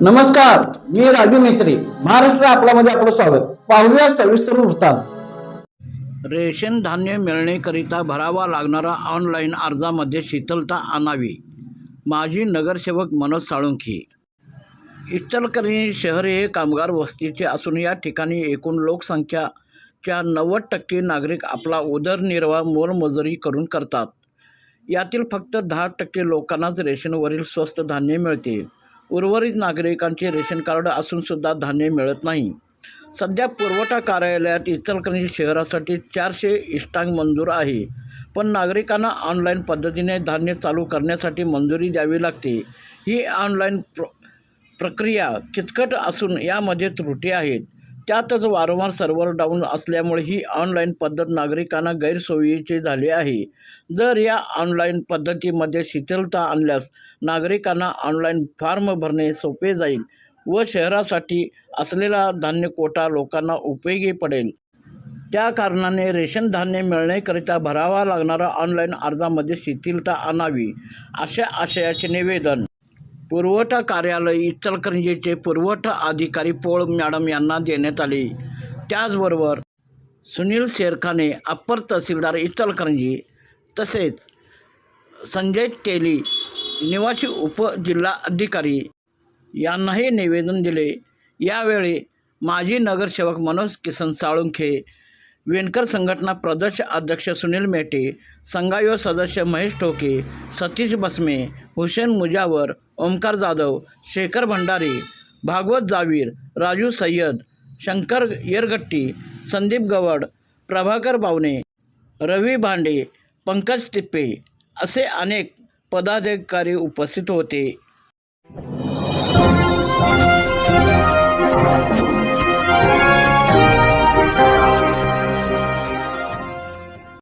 नमस्कार मी राजू मेत्री महाराष्ट्र आपल्यामध्ये आपलं स्वागत. पाहूया सविस्तर वृत्तांत. रेशन धान्य मिळण्याकरिता भरावा लागणारा ऑनलाईन अर्जामध्ये शीतलता आणावी. माजी नगरसेवक मनोज साळुंखी. इचलकरंजी शहर हे कामगार वस्तीचे असून या ठिकाणी एकूण लोकसंख्याच्या नव्वद टक्के नागरिक आपला उदरनिर्वाह मोलमजुरी करून करतात. यातील फक्त दहा टक्के लोकांनाच रेशनवरील स्वस्त धान्य मिळते. उर्वरित नागरिकांचे रेशन कार्ड असूनसुद्धा धान्य मिळत नाही. सध्या पुरवठा कार्यालयात इचलकरंजी शहरासाठी चारशे इष्टांग मंजूर आहे. पण नागरिकांना ऑनलाईन पद्धतीने धान्य चालू करण्यासाठी मंजुरी द्यावी लागते. ही ऑनलाईन प्र प्रक्रिया किचकट असून यामध्ये त्रुटी आहेत. त्यातच वारंवार सर्व्हर डाऊन असल्यामुळे ही ऑनलाईन पद्धत नागरिकांना गैरसोयीची झाली आहे. जर या ऑनलाईन पद्धतीमध्ये शिथिलता आणल्यास नागरिकांना ऑनलाईन फॉर्म भरणे सोपे जाईल व शहरासाठी असलेला धान्य कोटा लोकांना उपयोगी पडेल. त्या कारणाने रेशन धान्य मिळण्याकरिता भरावा लागणारा ऑनलाईन अर्जामध्ये शिथिलता आणावी अशा आशयाचे निवेदन पुरवठा कार्यालय इचलकरंजीचे पुरवठा अधिकारी पोळ मॅडम यांना देण्यात आले. त्याचबरोबर सुनील शेरखाने अप्पर तहसीलदार इचलकरंजी तसेच संजय तेली निवासी उपजिल्हा अधिकारी यांनाही निवेदन दिले. यावेळी माजी नगरसेवक मनोज किसन साळुंखे विणकर संघटना प्रदेश अध्यक्ष सुनील मेटे संघायो सदस्य महेश टोके सतीश बसमे हुसेन मुजावर ओमकार जाधव शेखर भंडारी भागवत जावीर राजू सय्यद शंकर येरगट्टी संदीप गवड प्रभाकर बावणे रवी भांडे पंकज तिप्पे असे अनेक पदाधिकारी उपस्थित होते.